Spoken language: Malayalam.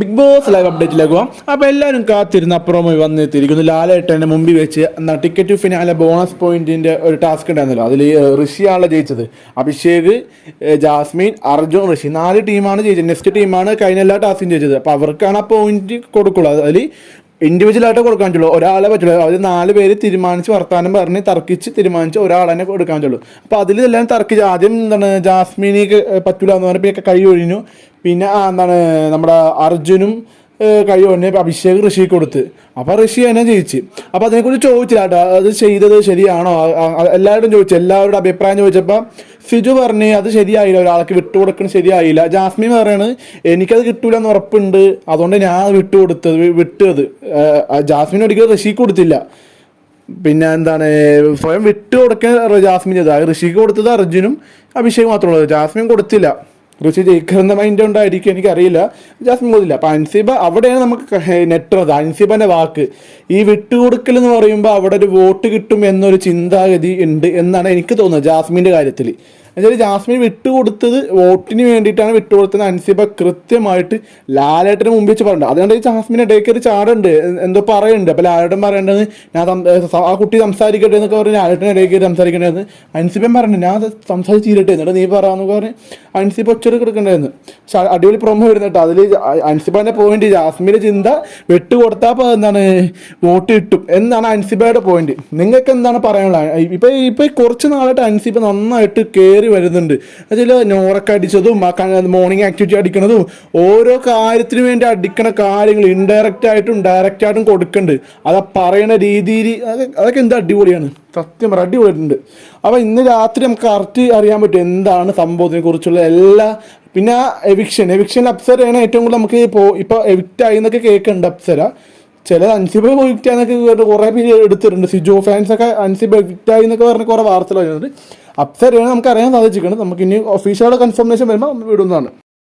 ബിഗ് ബോസ് ലൈവ് അപ്ഡേറ്റിലേക്ക് പോകാം അപ്പോൾ എല്ലാവരും കാത്തിരുന്ന് പ്രൊമോ വന്നെത്തിയിരിക്കുന്നു ലാലേട്ടന്റെ മുമ്പിൽ വെച്ച് എന്നാ ടിക്കറ്റ് ഫിനാലെ ബോണസ് പോയിന്റിന്റെ ഒരു ടാസ്ക് ഉണ്ടായിരുന്നല്ലോ. അതിൽ ഋഷിയാണ് ജയിച്ചത്. അഭിഷേക് ജാസ്മിൻ അർജുൻ ഋഷി നാല് ടീമാണ് ജയിച്ചത്. നെക്സ്റ്റ് ടീമാണ് കഴിഞ്ഞ എല്ലാ ടാസ്കും ജയിച്ചത്. അപ്പോൾ അവർക്കാണ് ആ പോയിന്റ് കൊടുക്കുള്ളൂ. അതിൽ ഇൻഡിവിജ്വൽ ആയിട്ട് കൊടുക്കാൻ പറ്റുള്ളൂ. ഒരാളെ പറ്റുള്ളൂ. അവർ നാല് പേര് തീരുമാനിച്ച് വർത്താനം പറഞ്ഞ് തർക്കിച്ച് തീരുമാനിച്ച് ഒരാളെന്നെ കൊടുക്കാൻ പറ്റുള്ളൂ. അപ്പോൾ അതിൽ എല്ലാം തർക്കിച്ച് ആദ്യം എന്താണ് ജാസ്മിനിക്ക് പറ്റൂല എന്ന് പറഞ്ഞപ്പോൾ കൈ ഒഴിഞ്ഞു. പിന്നെ എന്താണ് നമ്മുടെ അർജുനും ഏഹ് കൈ ഒഴിഞ്ഞ് അഭിഷേക് ഋഷി കൊടുത്ത്. അപ്പോൾ ഋഷി തന്നെ ജയിച്ച്. അപ്പോൾ അതിനെക്കുറിച്ച് ചോദിച്ചില്ല കേട്ടോ. അത് ചെയ്തത് ശരിയാണോ? എല്ലാവരും ചോദിച്ചു. എല്ലാവരുടെ അഭിപ്രായം ചോദിച്ചപ്പോൾ സിജു പറഞ്ഞ് അത് ശരിയായില്ല. ഒരാൾക്ക് വിട്ടുകൊടുക്കുന്നത് ശരിയായില്ല. ജാസ്മിൻ പറയാണ് എനിക്കത് കിട്ടൂല എന്ന് ഉറപ്പുണ്ട്. അതുകൊണ്ട് ഞാൻ വിട്ടുകൊടുത്തത് വിട്ടത്. ജാസ്മിൻ ഒരിക്കലും ഋഷിക്ക് കൊടുത്തില്ല. പിന്നെ എന്താണ് സ്വയം വിട്ടു കൊടുക്കാൻ ജാസ്മിൻ ചെയ്തത്. ഋഷിക്ക് കൊടുത്തത് അർജുനും അഭിഷേക് മാത്രമേ ഉള്ളൂ. ജാസ്മിൻ കൊടുത്തില്ല. ഋഷി ജയിക്കുന്ന മൈൻഡ് ഉണ്ടായിരിക്കും എനിക്കറിയില്ല. ജാസ്മിൻ കൊടുത്തില്ല അപ്പം അൻസിബ അവിടെയാണ് നമുക്ക് നെറ്റത്. അൻസിബന്റെ വാക്ക്. ഈ വിട്ടുകൊടുക്കൽ എന്ന് പറയുമ്പോൾ അവിടെ ഒരു വോട്ട് കിട്ടും എന്നൊരു ചിന്താഗതി ഉണ്ട് എന്നാണ് എനിക്ക് തോന്നുന്നത് ജാസ്മിന്റെ കാര്യത്തിൽ. എന്നുവെച്ചാൽ ജാസ്മിൻ വിട്ടുകൊടുത്തത് വോട്ടിന് വേണ്ടിയിട്ടാണ് വിട്ടുകൊടുത്തത്. അൻസിബ കൃത്യമായിട്ട് ലാലേട്ടന് മുമ്പ് വെച്ച് പറഞ്ഞത് അതുകൊണ്ട് ഈ ജാസ്മിൻ ഇടയ്ക്ക് ഒരു ചാടുണ്ട്. എന്തോ പറയുന്നുണ്ട്. അപ്പോൾ ലാലേട്ടൻ പറയേണ്ടത് ഞാൻ ആ കുട്ടി സംസാരിക്കട്ടെ എന്നൊക്കെ പറഞ്ഞ് ലാലേട്ടൻ ഇടയ്ക്ക് സംസാരിക്കേണ്ടത് അൻസിബൻ പറഞ്ഞു ഞാൻ സംസാരിച്ച് തീരട്ടെ. എന്നിട്ട് നീ പറയാന്നൊക്കെ പറഞ്ഞ്. അൻസിബ ഒച്ചൊരു കിടക്കേണ്ടതെന്ന് പക്ഷെ അടിപൊളി പ്രൊമോ വരുന്ന കേട്ടോ. അതിൽ അൻസിബായുടെ പോയിന്റ് ജാസ്മിന്റെ ചിന്ത വെട്ട് കൊടുത്താൽ എന്താണ് വോട്ട് കിട്ടും. എന്നാണ് അൻസിബയുടെ പോയിന്റ് നിങ്ങൾക്ക് എന്താണ് പറയാനുള്ളത് ഇപ്പൊ ഇപ്പൊ കുറച്ച് നാളായിട്ട് അൻസിബ നന്നായിട്ട് കയറി വരുന്നുണ്ട്. അതിൽ നോറൊക്കെ അടിച്ചതും മോർണിംഗ് ആക്ടിവിറ്റി അടിക്കണതും ഓരോ കാര്യത്തിന് വേണ്ടി അടിക്കണ കാര്യങ്ങൾ ഇൻഡയറക്റ്റ് ആയിട്ടും ഡയറക്റ്റ് ആയിട്ടും കൊടുക്കുന്നുണ്ട് അത് പറയണ രീതിയിൽ അതൊക്കെ എന്ത് അടിപൊളിയാണ്? സത്യം പറ പോയിട്ടുണ്ട്. അപ്പോൾ ഇന്ന് രാത്രി നമുക്ക് കറക്റ്റ് അറിയാൻ പറ്റും എന്താണ് സംഭവത്തിനെ കുറിച്ചുള്ള എല്ലാ പിന്നെ എവിക്ഷൻ എവിക്ഷൻ അപ്സരയാണ് ഏറ്റവും കൂടുതൽ നമുക്ക് ഇപ്പോൾ ഇപ്പോൾ എവിക്റ്റ് ആയി എന്നൊക്കെ കേൾക്കുന്നുണ്ട് അപ്സര ചില അൻസിബ എവിക്റ്റ് ആയെന്നൊക്കെ കേട്ട് കുറേ പേര് എടുത്തിട്ടുണ്ട്. സിജോ ഫാൻസ് ഒക്കെ അൻസിബ എവിക്റ്റ് ആയി എന്നൊക്കെ പറഞ്ഞ് കുറേ വാർത്തകൾ വരുന്നുണ്ട്. അപ്സരയാണ് നമുക്ക് അറിയാൻ സാധിച്ചിരിക്കുന്നത് നമുക്ക് ഇനി ഒഫീഷ്യലായിട്ട് കൺഫർമേഷൻ വരുമ്പോൾ വിടുന്നതാണ്.